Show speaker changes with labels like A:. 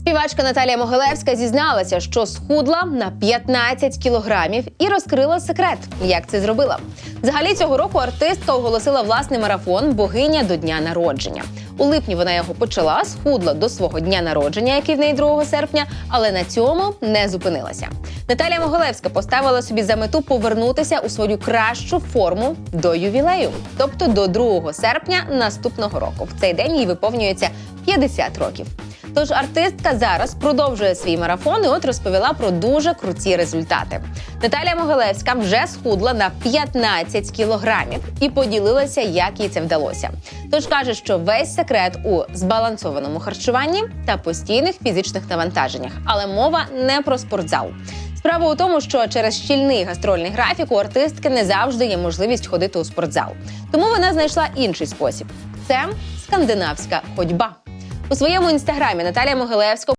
A: Співачка Наталія Могилевська зізналася, що схудла на 15 кілограмів і розкрила секрет, як це зробила. Взагалі цього року артистка оголосила власний марафон Богиня до дня народження. У липні вона його почала, схудла до свого дня народження, який в неї 2 серпня, але на цьому не зупинилася. Наталія Могилевська поставила собі за мету повернутися у свою кращу форму до ювілею, тобто до 2 серпня наступного року. В цей день їй виповнюється 50 років. Тож артистка зараз продовжує свій марафон і от розповіла про дуже круті результати. Наталія Могилевська вже схудла на 15 кілограмів і поділилася, як їй це вдалося. Тож каже, що весь секрет у збалансованому харчуванні та постійних фізичних навантаженнях, але мова не про спортзал. Справа у тому, що через щільний гастрольний графік у артистки не завжди є можливість ходити у спортзал. Тому вона знайшла інший спосіб: це скандинавська ходьба. У своєму інстаграмі Наталія Могилевська